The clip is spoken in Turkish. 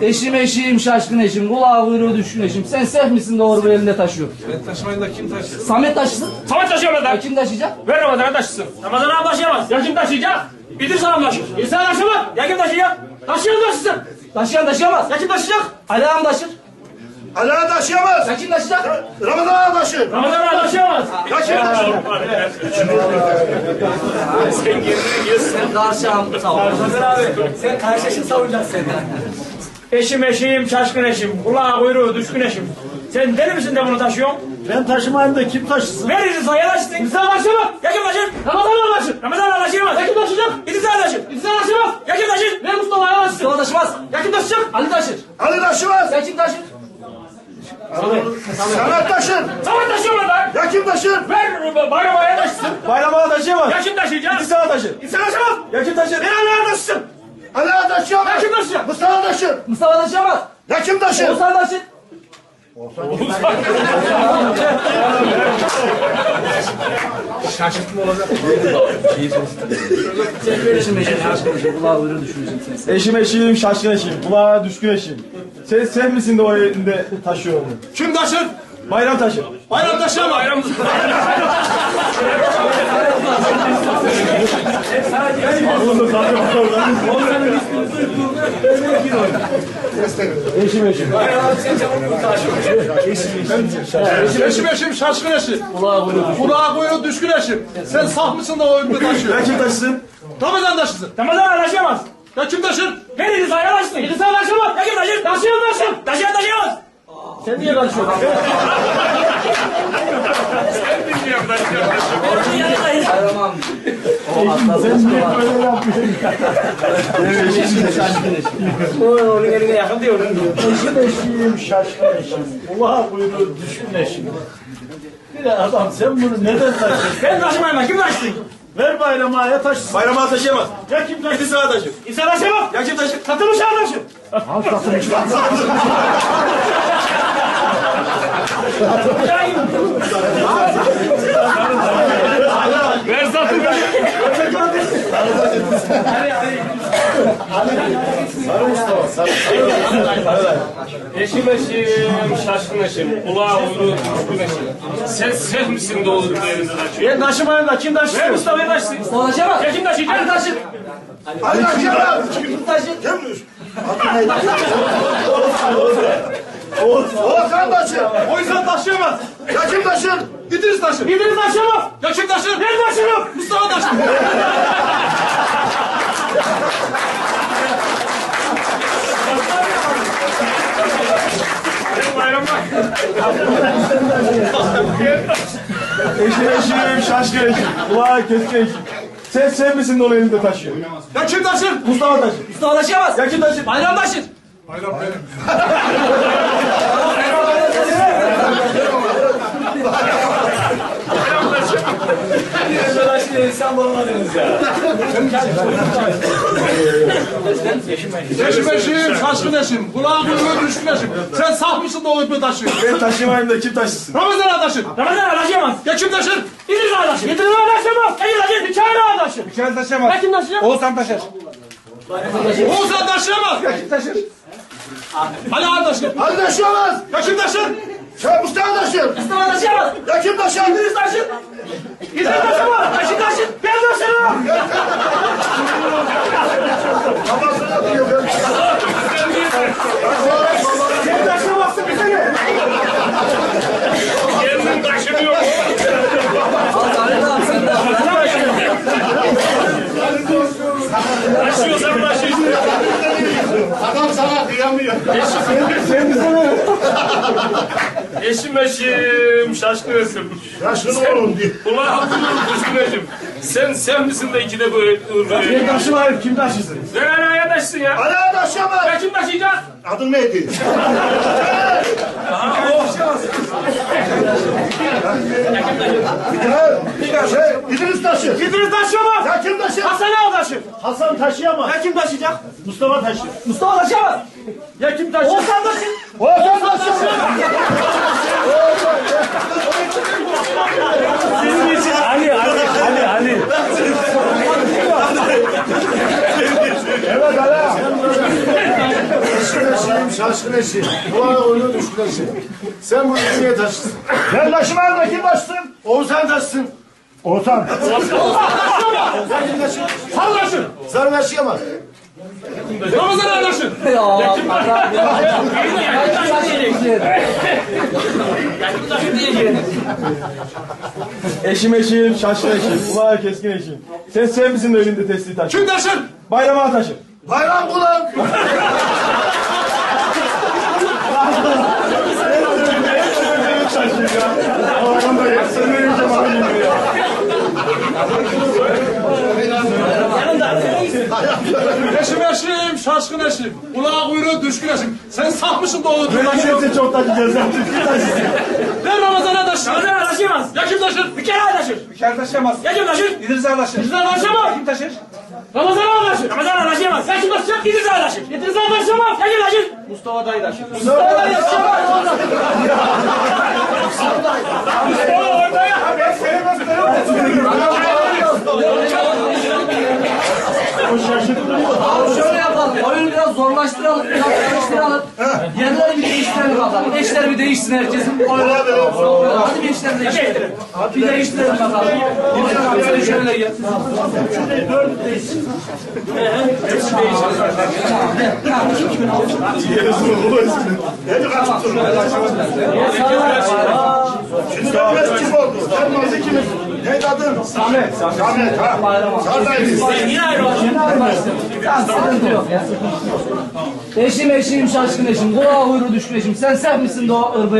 Eşim eşim şaşkın eşim, kulağı kuyruğu düşkün eşim. Sen sef misin doğru bu elinde taşıyor. Ben taşımayın da kim taşır? Samet taşısın. Samet taşıyor Ya Ramazan. kim taşıyacak? Ver Ramazan'a taşısın. Ramazan abi taşıyamaz. Ya kim taşıyacak? İdris abi taşır. İsa taşımaz. Ya kim taşıyacak? Taşıyan taşısın. Taşıyan taşıyamaz. Ya kim taşıyacak? Ali ağam taşır. Ala taşıyamaz. Ya kim taşıyacak? Ramazan ağa taşır. Ramazan abi taşıyamaz. Taşır taşır. Sen kendini yiyorsun. Sen karşı ağam. Ramazan abi sen karşılaşın savunacaksın sen. Eşim eşim, şaşkın eşim, kulağı kuyruğu düşkün eşim. Sen deli misin de bunu taşıyorsun? Ben taşımayayım da kim taşısın? Ver İdris'a ya taşısın. İdris'a taşıyamaz. Ya kim taşır? Ramazan abi taşır. Ramazan abi taşıyamaz. Ya kim taşıyacak? İdris'a taşır. İdris'a taşıyamaz. Ya kim taşır? Ver Mustafa'ya taşısın. Mustafa taşımaz. Ya kim taşıyacak? Ali taşır. Ali taşımaz. Ya kim taşır? Samet taşır. Samet taşıyor lan. Ya kim taşır? Ver bayrama taşısın. Bayrama taşıyamaz. Ya kim taşıyacak? İsa taşır. İnsan taşımaz. Ya kim taşır? Ver Allah'a taşısın. Ali ağa taşıyamaz. Ya kim taşıyacak? Mustafa taşır. Mustafa taşıyamaz. Ya kim taşır? Oğuzhan taşır. Eşim eşim şaşkın eşim, kulağı kuyruğu düşkün eşim. Sen Eşim eşim, şaşkın eşim, kulağa düşkün eşim. Sen sen misin de o elinde taşıyor onu? Kim taşır? Bayram taşır. Bayram taşıyor mu? Bayram Eşim eşim. Eşim eşim şaşkın eşim. kulağı kuyruğu. Kulağa kuyruğu düşkün eşim. Sen saf mısın da o ümmet taşıyor? Ya kim taşısın? Ramazan taşısın. Ramazan taşıyamaz. Ya kim taşır? Ver İdris'a ya taşısın. İdris'a taşıyamaz. Ya kim taşır? Taşıyor taşır. Taşıyan taşıyamaz. Sen niye karışıyorsun? Bayram ağam. O atlasın. Eşim şaşkın eşim. Onun eline yakın diyor. Eşim eşim şaşkın eşim. Kulağa kuyruğu düşkün eşim. Bir adam sen bunu neden taşıyorsun? Ben taşımayayım. Kim taşısın? Ver bayrama ya taşısın. Bayrama taşıyamaz. Ya kim taşır? İsa taşır. İnsan taşıyamaz. Ya kim taşır? Satılmış ya taşır. Ver satılmış. Eşim eşim, şaşkın eşim, kulağı uyru, düşkün eşim. Sen sen misin doğru yerinde taşıyor? Ben taşımayayım da kim Ver taşısın? Mustafa'ya taşısın. Mustafa taşıyamaz. Ya kim taşıyacak? Ali taşır. Ali taşıyamaz. Kim taşır? Kimmiş? Adı neydi? Oğuzhan taşır. O insan taşıyamaz. Ya kim taşır? İdris taşır. İdris taşıyamaz. Ya kim taşır? Ben taşırım. Mustafa taşır. Eşim eşim, şaşkın eşim, kulağa keskin eşim. Sen sen misin de o elinde taşıyor? Ya kim taşır? Mustafa taşır. Mustafa taşıyamaz. Ya kim taşır? Bayram taşır. Bayram benim. Eşim eşim, şaşkın eşim, kulağa kuyruğu düşkün eşim. Sen saf mısın da o ümmet taşıyor? Ben taşımayayım da kim taşısın? Ramazan ağa taşır. Ramazan taşıyamaz. Ya kim taşır? İdris ağa taşır. İdris ağa taşıyamaz. Ya kim taşır? Hikaye ağa taşır. Kim taşıyamaz? Ya kim taşıyacak? Oğuzhan taşır. Oğuzhan taşıyamaz. Ya kim taşır? Ali ağa taşır. Ali taşıyamaz. Ya kim taşır? Ya Mustafa taşır. Mustafa taşıyamaz. Ya kim taşır? İdris taşır. İdris taşıyamaz. Ya kim taşır? Ben taşırım. Kafasına diyor. Sen taşıyamazsın bir sene. Kendin taşımıyor. Al Ali ağam sen de al. Taşıyorsan taşıyorsun. Adam Eşim eşim, şaşkın eşim. Yaşın oğlum diyor. Ulan düşkün eşim. Sen sen misin de ikide böyle Ben taşımayayım kim taşısın? Sen araya taşısın ya. Ağa taşıyamaz. Ya kim taşıyacak? Adın neydi? Ya, şey, İdris taşır. İdris taşıyamaz. Ya kim taşır? Hasan ağa taşır. Hasan taşıyamaz. Ya kim taşıyacak? Mustafa taşır. Mustafa taşıyamaz. Ya kim taşıyacak? Oğuzhan taşır. Oğuzhan taşır. Ali, Ali, Ali, Ali. Evet Ali. Şaşkın eşim. Kulağa uyuyor düşkün eşim. Sen bu dünyaya taşısın. Ben taşıma da kim taşısın? Oğuzhan taşısın. Oğuzhan. Oğuzhan kim taşır? Sarılaşın. Sarı taşıyamaz. Ramazan Ardaş'ın. Ya Allah. Eşim eşim, şaşkın eşim. Kulağı keskin eşim. Sen sen misin de elinde testi taşı? Kim taşır? Bayrama taşı. Bayram kulağım. Allah'ım da sen ne diyeceğim abi ya. Eşim eşim, şaşkın eşim. Kulağı kuyruğu düşkün eşim. Sen saf mısın doğru? Hepsi çok taşıyacağız. ya. Kim taşısın? Ver Ramazan'a taşır. Ramazan taşıyamaz. Ya kim taşır? Bir kere taşır. Bir kere taşıyamaz. Ya kim taşır? İdris Ağa taşır. İdris Ağa taşıyamaz. Kim taşır? Ramazan ağa taşır. Ramazan ağa taşıyamaz. Ya kim taşıyacak? İdris ağa taşır. İdris ağa taşıyamaz. Ya kim taşır? Mustafa dayı taşır. Mustafa da taşıyamaz. Mustafa orada ya. Abi şöyle yapalım. Oyunu biraz zorlaştıralım. Biraz karıştıralım. Yerleri bir değiştirelim bakalım. Eşler bir değişsin herkesin. Hadi bir eşler değiştirelim. Bir değiştirelim bakalım. Sen şöyle gel. Dönmez kim oldu? Dönmez ikimiz. Neydi adın? Samet. Samet. ha. Sarıdayız. Yine ayrı olacak. Tamam sıkıntı yok ya. Eşim eşim şaşkın eşim. Kulağı huyru düşkün eşim. Sen sef misin o ırbı